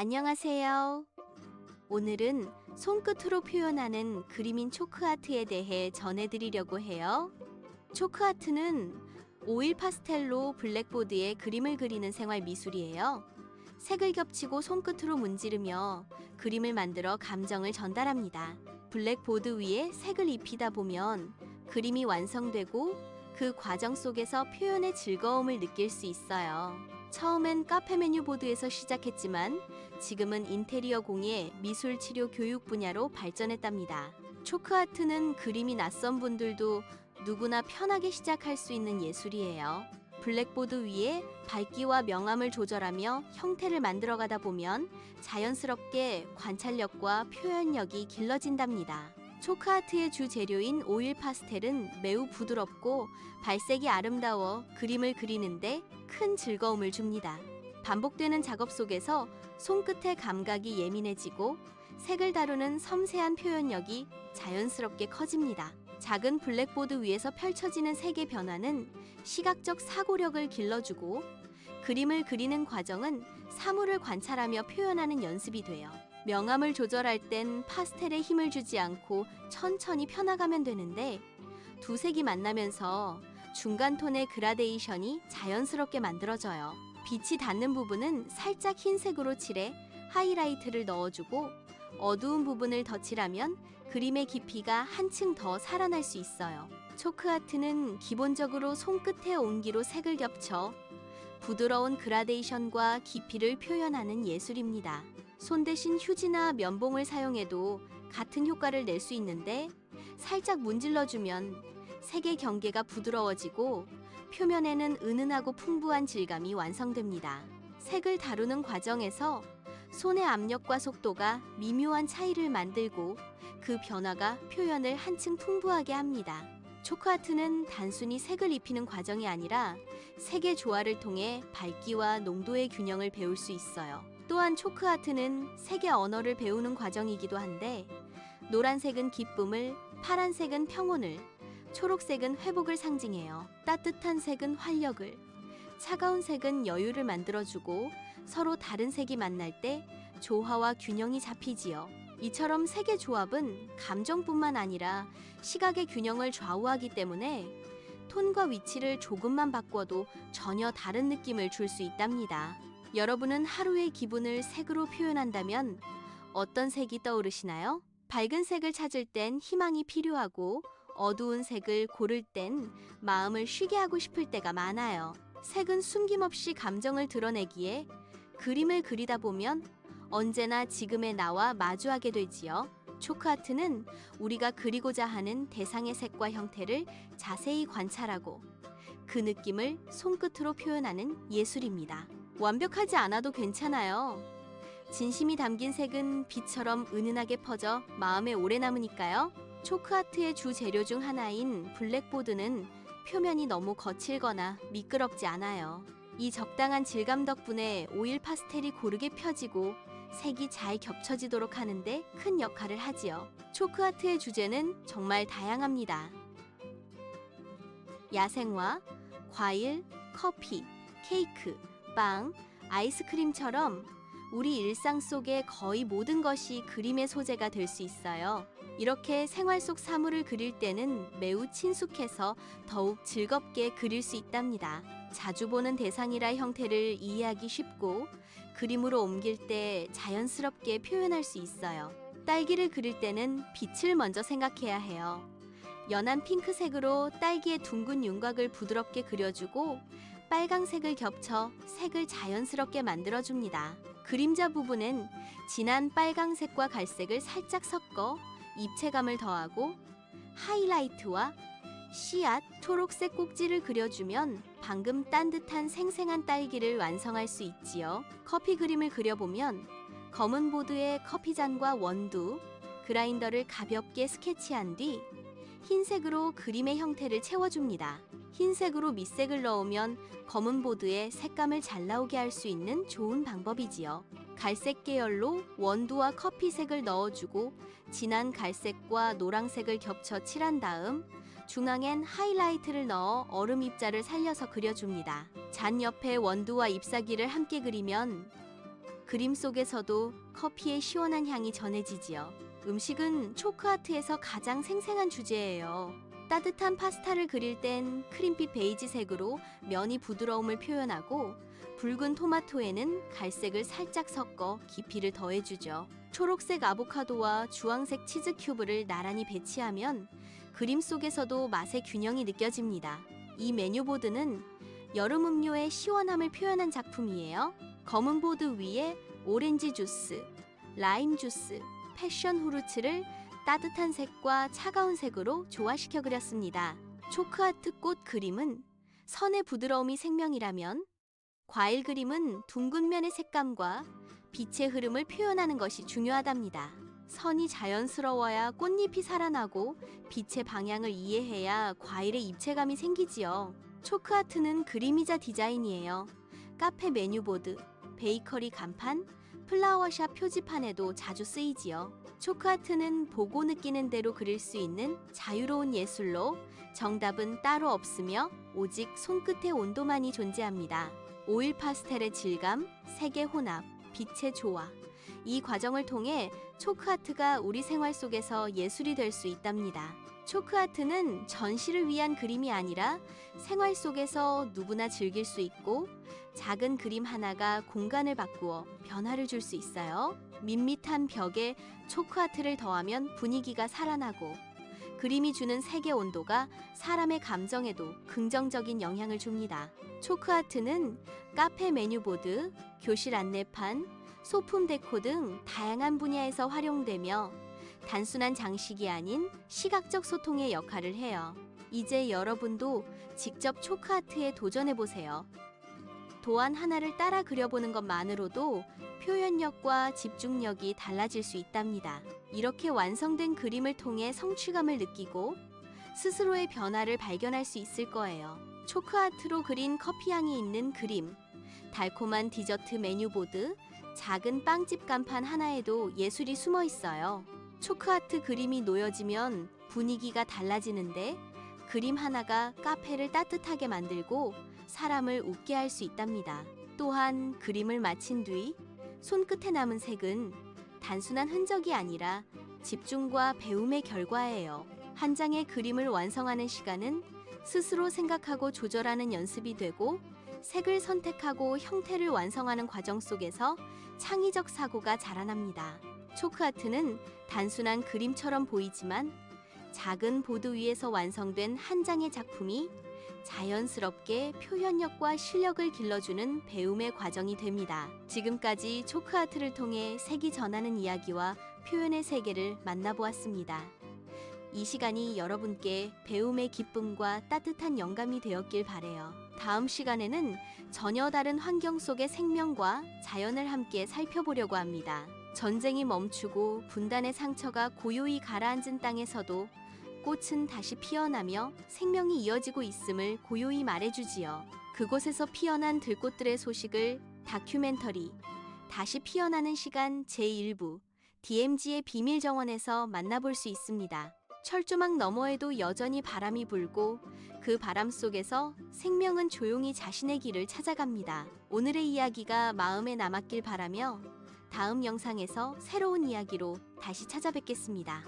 안녕하세요. 오늘은 손끝으로 표현하는 그림인 초크아트에 대해 전해드리려고 해요. 초크아트는 오일 파스텔로 블랙보드에 그림을 그리는 생활 미술이에요. 색을 겹치고 손끝으로 문지르며 그림을 만들어 감정을 전달합니다. 블랙보드 위에 색을 입히다 보면 그림이 완성되고 그 과정 속에서 표현의 즐거움을 느낄 수 있어요. 처음엔 카페 메뉴 보드에서 시작했지만 지금은 인테리어 공예, 미술 치료 교육 분야로 발전했답니다. 초크아트는 그림이 낯선 분들도 누구나 편하게 시작할 수 있는 예술이에요. 블랙보드 위에 밝기와 명암을 조절하며 형태를 만들어가다 보면 자연스럽게 관찰력과 표현력이 길러진답니다. 초크아트의 주 재료인 오일 파스텔은 매우 부드럽고 발색이 아름다워 그림을 그리는데 큰 즐거움을 줍니다. 반복되는 작업 속에서 손끝의 감각이 예민해지고 색을 다루는 섬세한 표현력이 자연스럽게 커집니다. 작은 블랙보드 위에서 펼쳐지는 색의 변화는 시각적 사고력을 길러주고 그림을 그리는 과정은 사물을 관찰하며 표현하는 연습이 돼요. 명암을 조절할 땐 파스텔에 힘을 주지 않고 천천히 펴나가면 되는데 두 색이 만나면서 중간 톤의 그라데이션이 자연스럽게 만들어져요. 빛이 닿는 부분은 살짝 흰색으로 칠해 하이라이트를 넣어주고 어두운 부분을 덧칠하면 그림의 깊이가 한층 더 살아날 수 있어요. 초크아트는 기본적으로 손끝의 온기로 색을 겹쳐 부드러운 그라데이션과 깊이를 표현하는 예술입니다. 손 대신 휴지나 면봉을 사용해도 같은 효과를 낼 수 있는데 살짝 문질러주면 색의 경계가 부드러워지고 표면에는 은은하고 풍부한 질감이 완성됩니다. 색을 다루는 과정에서 손의 압력과 속도가 미묘한 차이를 만들고 그 변화가 표현을 한층 풍부하게 합니다. 초크아트는 단순히 색을 입히는 과정이 아니라 색의 조화를 통해 밝기와 농도의 균형을 배울 수 있어요. 또한 초크아트는 색의 언어를 배우는 과정이기도 한데 노란색은 기쁨을, 파란색은 평온을, 초록색은 회복을 상징해요. 따뜻한 색은 활력을, 차가운 색은 여유를 만들어주고 서로 다른 색이 만날 때 조화와 균형이 잡히지요. 이처럼 색의 조합은 감정뿐만 아니라 시각의 균형을 좌우하기 때문에 톤과 위치를 조금만 바꿔도 전혀 다른 느낌을 줄 수 있답니다. 여러분은 하루의 기분을 색으로 표현한다면 어떤 색이 떠오르시나요? 밝은 색을 찾을 땐 희망이 필요하고 어두운 색을 고를 땐 마음을 쉬게 하고 싶을 때가 많아요. 색은 숨김없이 감정을 드러내기에 그림을 그리다 보면 언제나 지금의 나와 마주하게 되지요. 초크아트는 우리가 그리고자 하는 대상의 색과 형태를 자세히 관찰하고 그 느낌을 손끝으로 표현하는 예술입니다. 완벽하지 않아도 괜찮아요. 진심이 담긴 색은 빛처럼 은은하게 퍼져 마음에 오래 남으니까요. 초크아트의 주 재료 중 하나인 블랙보드는 표면이 너무 거칠거나 미끄럽지 않아요. 이 적당한 질감 덕분에 오일 파스텔이 고르게 펴지고 색이 잘 겹쳐지도록 하는데 큰 역할을 하지요. 초크아트의 주제는 정말 다양합니다. 야생화, 과일, 커피, 케이크, 빵, 아이스크림처럼 우리 일상 속의 거의 모든 것이 그림의 소재가 될 수 있어요. 이렇게 생활 속 사물을 그릴 때는 매우 친숙해서 더욱 즐겁게 그릴 수 있답니다. 자주 보는 대상이라 형태를 이해하기 쉽고 그림으로 옮길 때 자연스럽게 표현할 수 있어요. 딸기를 그릴 때는 빛을 먼저 생각해야 해요. 연한 핑크색으로 딸기의 둥근 윤곽을 부드럽게 그려주고 빨강색을 겹쳐 색을 자연스럽게 만들어줍니다. 그림자 부분은 진한 빨강색과 갈색을 살짝 섞어 입체감을 더하고 하이라이트와 씨앗, 초록색 꼭지를 그려주면 방금 딴 듯한 생생한 딸기를 완성할 수 있지요. 커피 그림을 그려보면 검은 보드에 커피잔과 원두, 그라인더를 가볍게 스케치한 뒤 흰색으로 그림의 형태를 채워줍니다. 흰색으로 밑색을 넣으면 검은 보드에 색감을 잘 나오게 할 수 있는 좋은 방법이지요. 갈색 계열로 원두와 커피색을 넣어주고 진한 갈색과 노란색을 겹쳐 칠한 다음 중앙엔 하이라이트를 넣어 얼음 입자를 살려서 그려줍니다. 잔 옆에 원두와 잎사귀를 함께 그리면 그림 속에서도 커피의 시원한 향이 전해지지요. 음식은 초크아트에서 가장 생생한 주제예요. 따뜻한 파스타를 그릴 땐 크림빛 베이지색으로 면이 부드러움을 표현하고 붉은 토마토에는 갈색을 살짝 섞어 깊이를 더해주죠. 초록색 아보카도와 주황색 치즈 큐브를 나란히 배치하면 그림 속에서도 맛의 균형이 느껴집니다. 이 메뉴보드는 여름 음료의 시원함을 표현한 작품이에요. 검은 보드 위에 오렌지 주스, 라임 주스, 패션 후르츠를 따뜻한 색과 차가운 색으로 조화시켜 그렸습니다. 초크아트 꽃 그림은 선의 부드러움이 생명이라면 과일 그림은 둥근 면의 색감과 빛의 흐름을 표현하는 것이 중요하답니다. 선이 자연스러워야 꽃잎이 살아나고 빛의 방향을 이해해야 과일의 입체감이 생기지요. 초크아트는 그림이자 디자인이에요. 카페 메뉴보드, 베이커리 간판, 플라워샵 표지판에도 자주 쓰이지요. 초크아트는 보고 느끼는 대로 그릴 수 있는 자유로운 예술로 정답은 따로 없으며 오직 손끝의 온도만이 존재합니다. 오일 파스텔의 질감, 색의 혼합, 빛의 조화. 이 과정을 통해 초크아트가 우리 생활 속에서 예술이 될 수 있답니다. 초크아트는 전시를 위한 그림이 아니라 생활 속에서 누구나 즐길 수 있고 작은 그림 하나가 공간을 바꾸어 변화를 줄 수 있어요. 밋밋한 벽에 초크아트를 더하면 분위기가 살아나고 그림이 주는 색의 온도가 사람의 감정에도 긍정적인 영향을 줍니다. 초크아트는 카페 메뉴보드, 교실 안내판, 소품 데코 등 다양한 분야에서 활용되며 단순한 장식이 아닌 시각적 소통의 역할을 해요. 이제 여러분도 직접 초크아트에 도전해 보세요. 도안 하나를 따라 그려보는 것만으로도 표현력과 집중력이 달라질 수 있답니다. 이렇게 완성된 그림을 통해 성취감을 느끼고 스스로의 변화를 발견할 수 있을 거예요. 초크아트로 그린 커피향이 있는 그림, 달콤한 디저트 메뉴보드, 작은 빵집 간판 하나에도 예술이 숨어 있어요. 초크아트 그림이 놓여지면 분위기가 달라지는데 그림 하나가 카페를 따뜻하게 만들고 사람을 웃게 할 수 있답니다. 또한 그림을 마친 뒤 손끝에 남은 색은 단순한 흔적이 아니라 집중과 배움의 결과예요. 한 장의 그림을 완성하는 시간은 스스로 생각하고 조절하는 연습이 되고 색을 선택하고 형태를 완성하는 과정 속에서 창의적 사고가 자라납니다. 초크아트는 단순한 그림처럼 보이지만 작은 보드 위에서 완성된 한 장의 작품이 자연스럽게 표현력과 실력을 길러주는 배움의 과정이 됩니다. 지금까지 초크아트를 통해 색이 전하는 이야기와 표현의 세계를 만나보았습니다. 이 시간이 여러분께 배움의 기쁨과 따뜻한 영감이 되었길 바래요. 다음 시간에는 전혀 다른 환경 속의 생명과 자연을 함께 살펴보려고 합니다. 전쟁이 멈추고 분단의 상처가 고요히 가라앉은 땅에서도 꽃은 다시 피어나며 생명이 이어지고 있음을 고요히 말해주지요. 그곳에서 피어난 들꽃들의 소식을 다큐멘터리 다시 피어나는 시간 제1부 DMZ의 비밀 정원에서 만나볼 수 있습니다. 철조망 너머에도 여전히 바람이 불고 그 바람 속에서 생명은 조용히 자신의 길을 찾아갑니다. 오늘의 이야기가 마음에 남았길 바라며 다음 영상에서 새로운 이야기로 다시 찾아뵙겠습니다.